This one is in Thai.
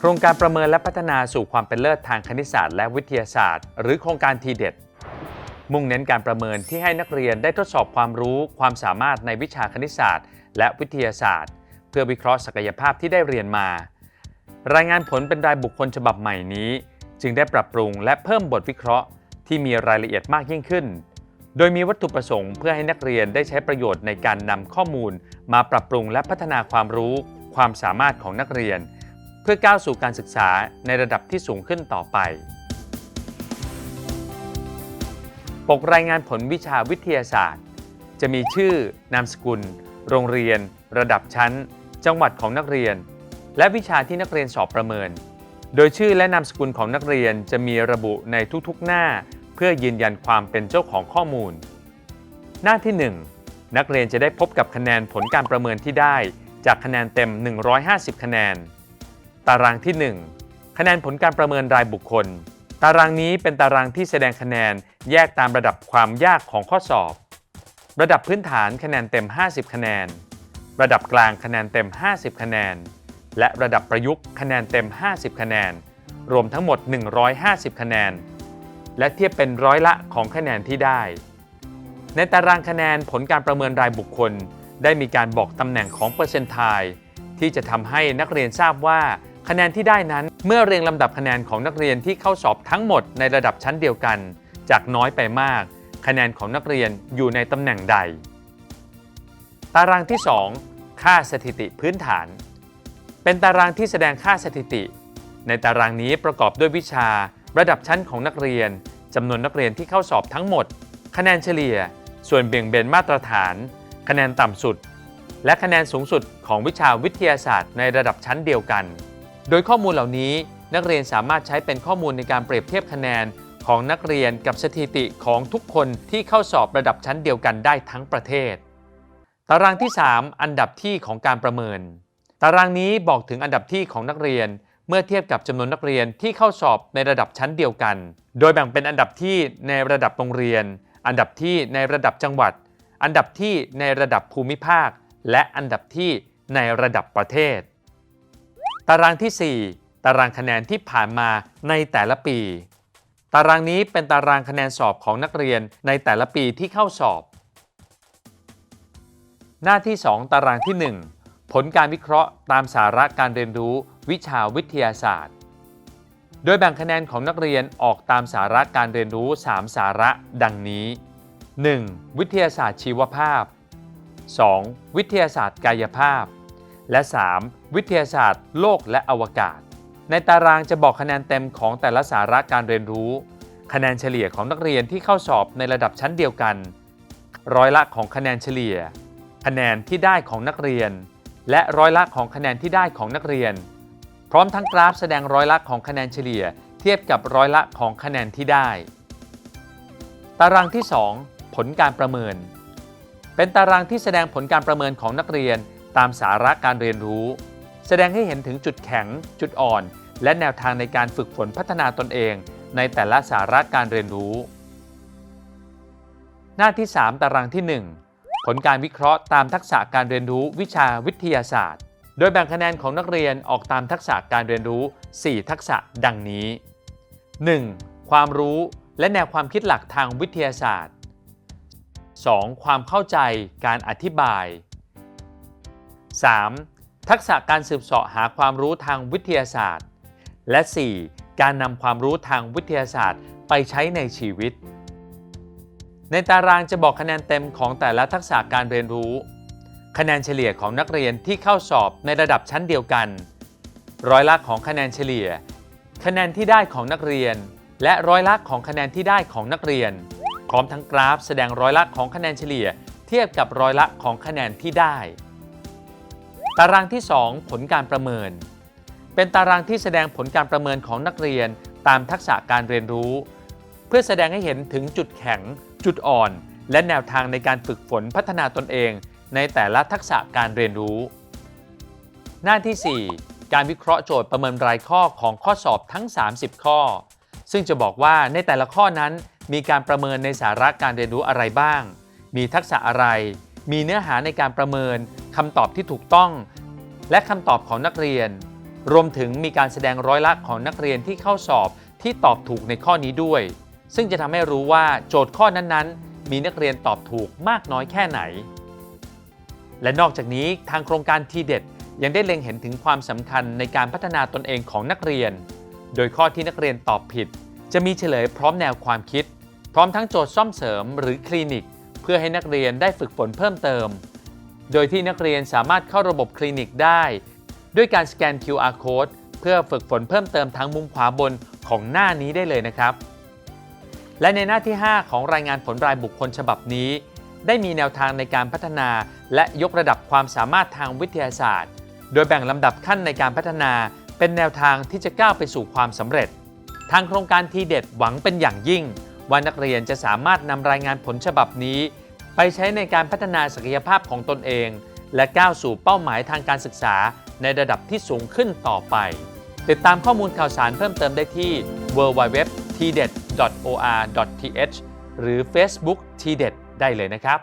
โครงการประเมินและพัฒนาสู่ความเป็นเลิศทางคณิตศาสตร์และวิทยาศาสตร์ หรือโครงการทีเด็ด มุ่งเน้นการประเมินที่ให้นักเรียนได้ทดสอบความรู้ ความสามารถในวิชาคณิตศาสตร์ และวิทยาศาสตร์ เพื่อวิเคราะห์ศักยภาพที่ได้เรียนมา รายงานผลเป็นรายบุคคลฉบับใหม่นี้ จึงได้ปรับปรุงและเพิ่มบทวิเคราะห์ ที่มีรายละเอียดมากยิ่งขึ้น โดยมีวัตถุประสงค์เพื่อให้นักเรียนได้ใช้ประโยชน์ในการนำข้อมูล มาปรับปรุงและพัฒนาความรู้ ความสามารถของนักเรียน พื่อก้าวสู่การศึกษาในระดับที่สูงขึ้นต่อไป ปกรายงานผลวิชาวิทยาศาสตร์ จะมีชื่อ นามสกุล โรงเรียน ระดับชั้น จังหวัดของนักเรียน และวิชาที่นักเรียนสอบประเมิน โดยชื่อและนามสกุลของนักเรียนจะมีระบุในทุกๆหน้า เพื่อยืนยันความเป็นเจ้าของข้อมูล หน้าที่ 1 นักเรียนจะได้พบกับคะแนนผลการประเมินที่ได้ จากคะแนนเต็ม 150 คะแนน ตารางที่ 1 คะแนนผลการประเมินรายบุคคล ตารางนี้เป็นตารางที่แสดงคะแนนแยกตามระดับความยากของข้อสอบ ระดับพื้นฐานคะแนนเต็ม 50 คะแนน ระดับกลางคะแนนเต็ม 50 คะแนน และระดับประยุกต์คะแนนเต็ม 50 คะแนน รวมทั้งหมด 150 คะแนน และเทียบเป็นร้อยละของคะแนนที่ได้ ในตารางคะแนนผลการประเมินรายบุคคล ได้มีการบอกตำแหน่งของเปอร์เซนต์ไทที่จะทำให้นักเรียนทราบว่า คะแนนที่ได้นั้นเมื่อเรียงลำดับคะแนนของนักเรียนที่เข้าสอบทั้งหมดในระดับชั้นเดียวกัน จากน้อยไปมาก คะแนนของนักเรียนอยู่ในตำแหน่งใด ตารางที่ 2 ค่าสถิติพื้นฐาน เป็นตารางที่แสดงค่าสถิติ ในตารางนี้ประกอบด้วยวิชา ระดับชั้นของนักเรียนจำนวนนักเรียนที่เข้าสอบทั้งหมด คะแนนเฉลี่ย ส่วนเบี่ยงเบนมาตรฐาน คะแนนต่ำสุด และคะแนนสูงสุดของวิชาวิทยาศาสตร์ในระดับชั้นเดียวกัน โดยข้อมูลเหล่านี้นักเรียนสามารถใช้เป็นข้อมูลในการเปรียบเทียบคะแนนของนักเรียนกับสถิติของทุกคนที่เข้าสอบระดับชั้นเดียวกันได้ทั้งประเทศ ตารางที่ 3 อันดับที่ของการประเมิน ตารางนี้บอกถึงอันดับที่ของนักเรียน เมื่อเทียบกับจำนวนนักเรียนที่เข้าสอบในระดับชั้นเดียวกัน โดยแบ่งเป็นอันดับที่ในระดับโรงเรียน อันดับที่ในระดับจังหวัด อันดับที่ในระดับภูมิภาค และอันดับที่ในระดับประเทศ ตารางที่ 4 ตารางคะแนนที่ผ่านมาในแต่ละปี ตารางนี้เป็นตารางคะแนนสอบของนักเรียนในแต่ละปีที่เข้าสอบ หน้าที่ 2 ตารางที่ 1 ผลการวิเคราะห์ตามสาระการเรียนรู้วิชาวิทยาศาสตร์ โดยแบ่งคะแนนของนักเรียนออกตามสาระการเรียนรู้ 3 สาระดังนี้ 1. วิทยาศาสตร์ชีวภาพ 2. วิทยาศาสตร์กายภาพ และ 3. วิทยาศาสตร์ โลกและอวกาศ ในตารางจะบอกคะแนนเต็มของแต่ละสาระการเรียนรู้ คะแนนเฉลี่ยของนักเรียนที่เข้าสอบในระดับชั้นเดียวกัน ร้อยละของคะแนนเฉลี่ย คะแนนที่ได้ของนักเรียน และร้อยละของคะแนนที่ได้ของนักเรียน พร้อมทั้งกราฟแสดงร้อยละของคะแนนเฉลี่ย เทียบกับร้อยละของคะแนนที่ได้ ตารางที่ 2 ผลการประเมิน เป็นตารางที่แสดงผลการประเมินของนักเรียน ตามสาระการเรียนรู้ แสดงให้เห็นถึงจุดแข็ง จุดอ่อน และแนวทางในการฝึกฝนพัฒนาตนเอง ในแต่ละสาระการเรียนรู้ หน้าที่ 3 ตารางที่ 1 ผลการวิเคราะห์ตามทักษะการเรียนรู้วิชาวิทยาศาสตร์ โดยแบ่งคะแนนของนักเรียนออกตามทักษะการเรียนรู้ 4 ทักษะดังนี้ 1. ความรู้และแนวความคิดหลักทางวิทยาศาสตร์ 2. ความเข้าใจการอธิบาย 3. ทักษะการสืบเสาะหาความรู้ทางวิทยาศาสตร์ และ 4. การนำความรู้ทางวิทยาศาสตร์ไปใช้ในชีวิต ในตารางจะบอกคะแนนเต็มของแต่ละทักษะการเรียนรู้ คะแนนเฉลี่ยของนักเรียนที่เข้าสอบในระดับชั้นเดียวกัน ร้อยละของคะแนนเฉลี่ย คะแนนที่ได้ของนักเรียน และร้อยละของคะแนนที่ได้ของนักเรียนพร้อมทั้งกราฟแสดงร้อยละของคะแนนเฉลี่ย เทียบกับร้อยละของคะแนนที่ได้ ตารางที่ 2 ผลการประเมิน เป็นตารางที่แสดงผลการประเมินของนักเรียนตามทักษะการเรียนรู้ เพื่อแสดงให้เห็นถึงจุดแข็ง จุดอ่อน และแนวทางในการฝึกฝนพัฒนาตนเอง ในแต่ละทักษะการเรียนรู้ หน้าที่ 4 การวิเคราะห์โจทย์ประเมินรายข้อของข้อสอบทั้ง 30 ข้อ ซึ่งจะบอกว่าในแต่ละข้อนั้นมีการประเมินในสาระการเรียนรู้อะไรบ้าง มีทักษะอะไร มีเนื้อหาในการประเมิน คำตอบที่ถูกต้อง และคำตอบของนักเรียน รวมถึงมีการแสดงร้อยละของนักเรียนที่เข้าสอบที่ตอบถูกในข้อนี้ด้วย ซึ่งจะทำให้รู้ว่าโจทย์ข้อนั้นๆ มีนักเรียนตอบถูกมากน้อยแค่ไหน และนอกจากนี้ทางโครงการทีเด็ดยังได้เล็งเห็นถึงความสำคัญในการพัฒนาตนเองของนักเรียน โดยข้อที่นักเรียนตอบผิด จะมีเฉลยพร้อมแนวความคิด พร้อมทั้งโจทย์ซ่อมเสริมหรือคลินิก เพื่อให้นักเรียนได้ฝึกฝนเพิ่มเติม โดยที่นักเรียนสามารถเข้าระบบคลินิกได้ ด้วยการสแกน QR code เพื่อฝึกฝนเพิ่มเติมทางมุมขวาบนของหน้านี้ได้เลยนะครับ และในหน้าที่ 5 ของรายงานผลรายบุคคลฉบับนี้ ได้มีแนวทางในการพัฒนา และยกระดับความสามารถทางวิทยาศาสตร์ โดยแบ่งลำดับขั้นในการพัฒนา เป็นแนวทางที่จะก้าวไปสู่ความสำเร็จ ทางโครงการทีเด็ดหวังเป็นอย่างยิ่งว่านักเรียนจะสามารถนำรายงานผลฉบับนี้ ไปใช้ในการพัฒนาศักยภาพของตนเอง และก้าวสู่เป้าหมายทางการศึกษาในระดับที่สูงขึ้นต่อไป ติดตามข้อมูลข่าวสารเพิ่มเติมได้ที่ www.tdet.or.th หรือ Facebook t d e t ได้เลยนะครับ